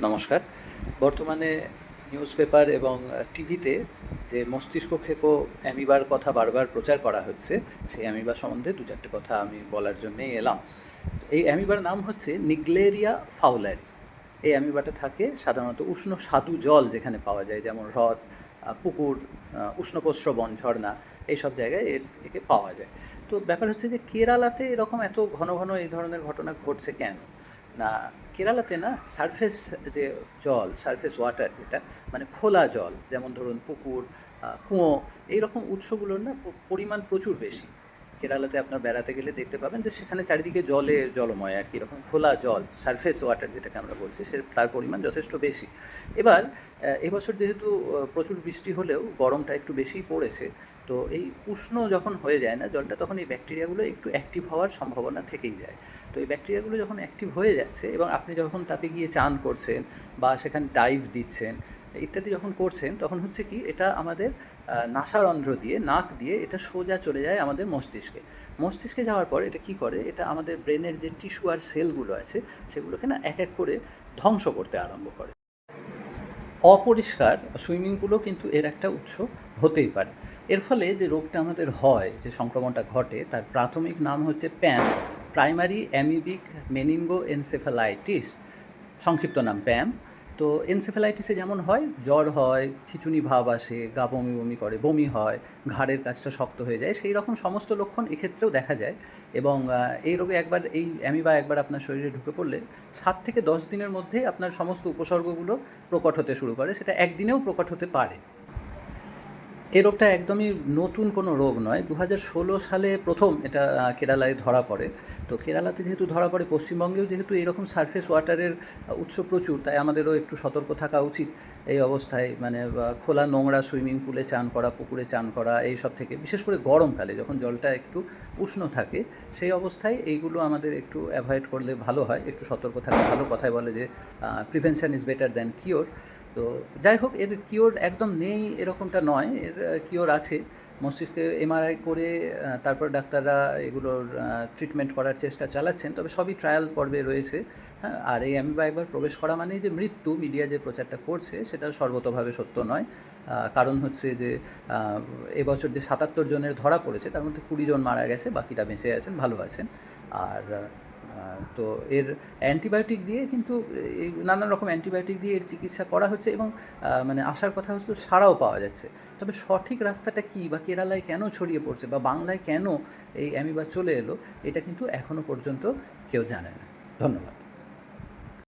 নমস্কার। বর্তমানে news paper এবং টিভিতে যে মস্তিষ্ক ক্ষেপো অ্যামিবার কথা বারবার প্রচার করা হচ্ছে সেই অ্যামিবা সম্বন্ধে দু চারটে কথা আমি বলার জন্যই এলাম। এই অ্যামিবার নাম হচ্ছে নিগলেরিয়া ফাউলারি। এই অ্যামিবাটা থাকে সাধারণত উষ্ণ স্বাদু জল যেখানে পাওয়া যায় যেমন হ্রদ পুকুর আহ, উষ্ণপ্রস্রবণ ঝর্ণা এইসব জায়গায় এর একে পাওয়া যায়। তো ব্যাপার হচ্ছে যে কেরালাতে এরকম এত ঘন ঘন এই ধরনের ঘটনা ঘটছে কেন? না, কেরালাতে না সারফেস যে জল সারফেস ওয়াটার যেটা মানে খোলা জল, যেমন ধরুন পুকুর কুঁয়ো, এইরকম উৎসগুলোর না পরিমাণ প্রচুর বেশি। কেরালাতে আপনার বেড়াতে গেলে দেখতে পাবেন যে সেখানে চারিদিকে জলে জলময় আর কি, এরকম খোলা জল সারফেস ওয়াটার যেটাকে আমরা বলছি, সে তার পরিমাণ যথেষ্ট বেশি। এবার এবছর যেহেতু প্রচুর বৃষ্টি হলেও গরমটা একটু বেশিই পড়েছে, তো এই উষ্ণ যখন হয়ে যায় না, জলটা তখন এই ব্যাকটেরিয়াগুলো একটু অ্যাক্টিভ হওয়ার সম্ভাবনা থেকেই যায়। তো এই ব্যাকটেরিয়াগুলো যখন অ্যাক্টিভ হয়ে যাচ্ছে এবং আপনি যখন তাতে গিয়ে চান করছেন বা সেখানে ডাইভ দিচ্ছেন ইত্যাদি যখন করছেন, তখন হচ্ছে কি এটা আমাদের নাসারন্ধ্র দিয়ে, নাক দিয়ে এটা সোজা চলে যায় আমাদের মস্তিষ্কে। মস্তিষ্কে যাওয়ার পর এটা কি করে? এটা আমাদের ব্রেনের যে টিস্যু আর সেলগুলো আছে, সেগুলোকে না এক এক করে ধ্বংস করতে আরম্ভ করে। অপরিষ্কার সুইমিং পুলও কিন্তু এর একটা উৎস হতেই পারে। এর ফলে যে রোগটা আমাদের হয়, যে সংক্রমণটা ঘটে, তার প্রাথমিক নাম হচ্ছে PAM. Primary amoebic meningoencephalitis সংক্ষিপ্ত নাম প্যাম। তো এনসেফেলাইটিসে যেমন হয়, জ্বর হয়, খিচুনি ভাব আসে, গা বমি বমি করে, বমি হয়, ঘাড়ের কাজটা শক্ত হয়ে যায়, সেই রকম সমস্ত লক্ষণ এক্ষেত্রেও দেখা যায়। এবং এই রোগে একবার, এই অ্যামিবা একবার আপনার শরীরে ঢুকে পড়লে সাত থেকে দশ দিনের মধ্যে আপনার সমস্ত উপসর্গগুলো প্রকট হতে শুরু করে, সেটা একদিনেও প্রকট হতে পারে। এই রোগটা একদমই নতুন কোনো রোগ নয়। দু সালে প্রথম এটা কেরালায় ধরা পড়ে। তো কেরালাতে যেহেতু ধরা পড়ে, পশ্চিমবঙ্গেও যেহেতু এরকম সারফেস ওয়াটারের উৎস প্রচুর, তাই আমাদেরও একটু সতর্ক থাকা উচিত এই অবস্থায়। মানে খোলা নোংরা সুইমিং পুলে চান করা, পুকুরে চান করা এই সব থেকে। বিশেষ করে গরমকালে যখন জলটা একটু উষ্ণ থাকে, সেই অবস্থায় এইগুলো আমাদের একটু অ্যাভয়েড করলে ভালো হয়। একটু সতর্ক থাকা ভালো কথায় বলে যে prevention is better than cure তো যাই হোক, এর কিওর একদম নেই এরকমটা নয়। এর কিওর আছে। মস্তিষ্কে এমআরআই করে তারপর ডাক্তাররা এগুলোর ট্রিটমেন্ট করার চেষ্টা চালাচ্ছেন। তবে সবই ট্রায়াল পর্বে রয়েছে। হ্যাঁ আর এই অ্যামিবা একবার প্রবেশ করা মানেই যে মৃত্যু মিডিয়া যে প্রচারটা করছে, সেটা সর্বতভাবে সত্য নয়। কারণ হচ্ছে যে এবছর যে সাতাত্তর জনের ধরা পড়েছে, তার মধ্যে কুড়ি জন মারা গেছে, বাকিটা বেঁচে আছেন, ভালো আছেন। আর তো এর অ্যান্টিবায়োটিক দিয়ে কিন্তু নানান রকম অ্যান্টিবায়োটিক দিয়ে এর চিকিৎসা করা হচ্ছে এবং মানে আসার কথা হচ্ছে সারাও পাওয়া যাচ্ছে। তবে সঠিক রাস্তাটা কী বা কেরালায় কেন ছড়িয়ে পড়ছে বা বাংলায় কেন এই অ্যামিবা চলে এলো, এটা কিন্তু এখনও পর্যন্ত কেউ জানে না। ধন্যবাদ।